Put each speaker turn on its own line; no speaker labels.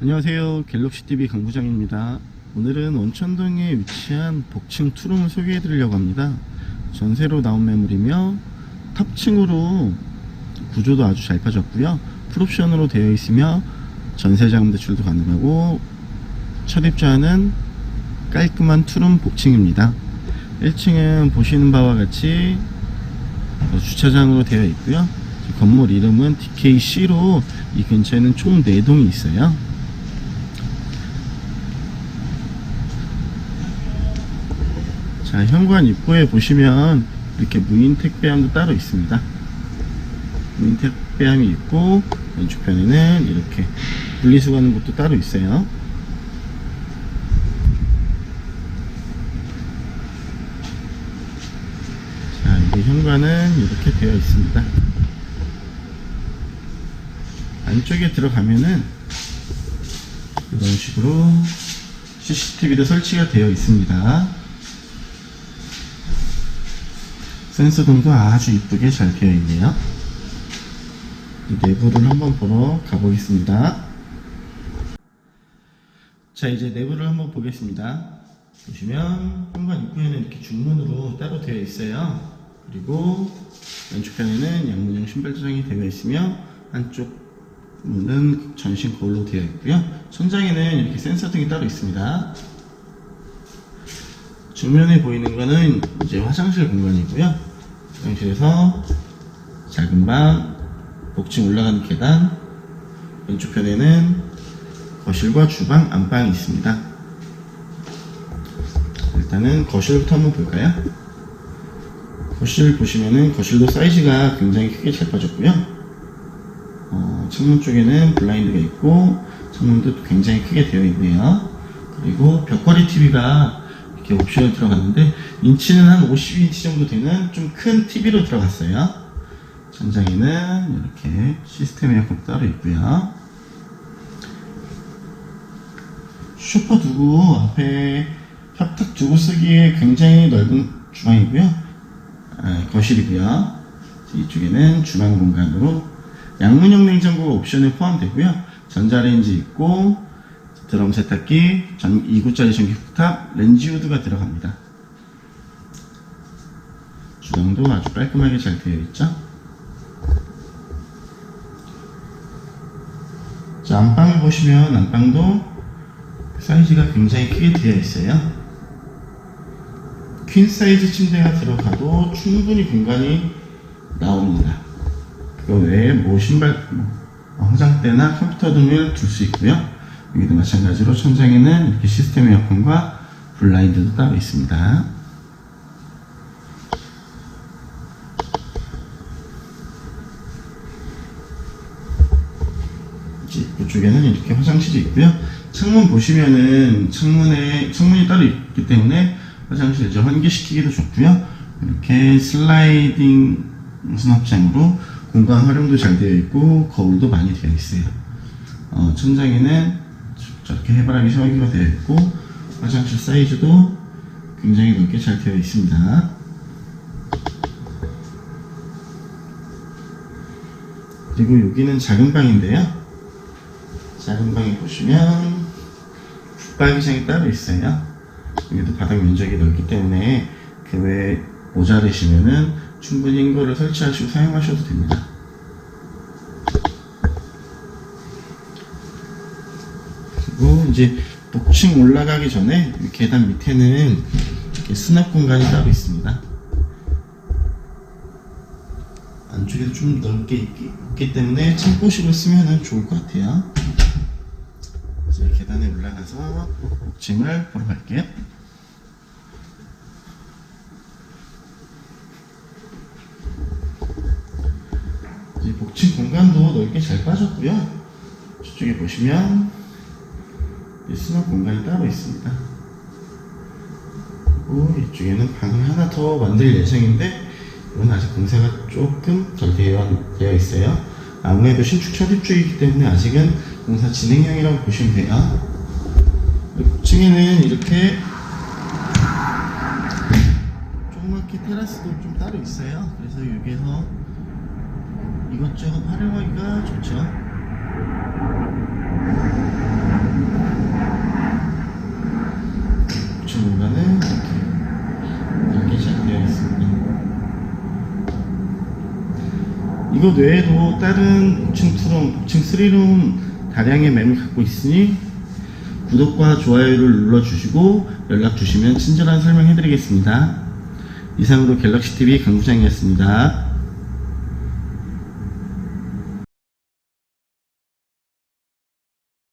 안녕하세요. 갤럭시TV 강부장입니다. 오늘은 원천동에 위치한 복층 투룸을 소개해 드리려고 합니다. 전세로 나온 매물이며 탑층으로 구조도 아주 잘 빠졌고요. 풀옵션으로 되어 있으며 전세자금 대출도 가능하고 첫 입주하는 깔끔한 투룸 복층입니다. 1층은 보시는 바와 같이 주차장으로 되어 있고요. 건물 이름은 DKC로 이 근처에는 총 4동이 있어요. 자, 현관 입구에 보시면 이렇게 무인 택배함도 따로 있습니다. 무인 택배함이 있고 왼쪽편에는 이렇게 분리수거하는 곳도 따로 있어요. 자, 이게 현관은 이렇게 되어 있습니다. 안쪽에 들어가면은 이런 식으로 CCTV도 설치가 되어 있습니다. 센서 등도 아주 이쁘게 잘 되어 있네요. 이 내부를 한번 보러 가보겠습니다. 자, 이제 내부를 한번 보겠습니다. 보시면 현관 입구에는 이렇게 중문으로 따로 되어 있어요. 그리고 왼쪽편에는 양문형 신발 저장이 되어 있으며 한쪽 문은 전신 거울로 되어 있고요. 천장에는 이렇게 센서 등이 따로 있습니다. 정면에 보이는 거는 이제 화장실 공간이고요. 화장실에서 작은 방, 복층 올라가는 계단, 왼쪽편에는 거실과 주방, 안방이 있습니다. 일단은 거실부터 한번 볼까요? 거실 보시면은 거실도 사이즈가 굉장히 크게 잘 빠졌고요. 어, 창문 쪽에는 블라인드가 있고 창문도 굉장히 크게 되어 있네요. 그리고 벽걸이 TV가 이렇게 옵션에 들어갔는데 인치는 한 52인치 정도 되는 좀 큰 TV로 들어갔어요. 천장에는 이렇게 시스템 에어컨 따로 있고요. 슈퍼 두고 앞에 협탁 두고 쓰기에 굉장히 넓은 주방이고요. 아, 거실이고요. 이쪽에는 주방 공간으로 양문형 냉장고가 옵션에 포함되고요. 전자레인지 있고 드럼 세탁기, 전 2구짜리 전기 쿡탑, 렌지우드가 들어갑니다. 주방도 아주 깔끔하게 잘 되어 있죠. 자, 안방을 보시면 안방도 사이즈가 굉장히 크게 되어 있어요. 퀸 사이즈 침대가 들어가도 충분히 공간이 나옵니다. 그 외에 뭐 신발, 뭐 화장대나 컴퓨터 등을 둘 수 있고요. 여기도 마찬가지로 천장에는 이렇게 시스템 에어컨과 블라인드도 따로 있습니다. 이쪽에는 이렇게 화장실이 있고요. 창문 보시면은 창문에 창문이 따로 있기 때문에 화장실 이제 환기시키기도 좋고요. 이렇게 슬라이딩 수납장으로 공간 활용도 잘 되어 있고 거울도 많이 되어 있어요. 어, 천장에는 저렇게 해바라기 샤워기가 되어 있고 화장실 사이즈도 굉장히 넓게 잘 되어 있습니다. 그리고 여기는 작은 방인데요. 작은 방에 보시면 붙박이장이 따로 있어요. 여기도 바닥 면적이 넓기 때문에 그 외에 모자르시면은 충분히 인거를 설치하시고 사용하셔도 됩니다. 그리고 이제 복층 올라가기 전에 이 계단 밑에는 이렇게 수납 공간이 따로 있습니다. 안쪽에도 좀 넓게 있기, 있기 때문에 창고식을 쓰면 좋을 것 같아요. 이제 계단에 올라가서 복층을 보러 갈게요. 넓게 잘 빠졌고요. 저쪽에 보시면 이 수납 공간이 따로 있습니다. 그리고 이쪽에는 방을 하나 더 만들 예정인데 이건 아직 공사가 조금 덜 되어, 있어요. 아무래도 신축 첫 입주이기 때문에 아직은 공사 진행형이라고 보시면 돼요. 그리고 층에는 이렇게 좀 조그맣게 테라스도 좀 따로 있어요. 그래서 여기에서 이것저것 활용하기가 좋죠. 공간은 이렇게 이렇게 잘 되어 있습니다. 이것 외에도 다른 복층 투룸, 복층 3룸 다량의 매물 갖고 있으니 구독과 좋아요를 눌러주시고 연락 주시면 친절한 설명해 드리겠습니다. 이상으로 갤럭시TV 강부장이었습니다.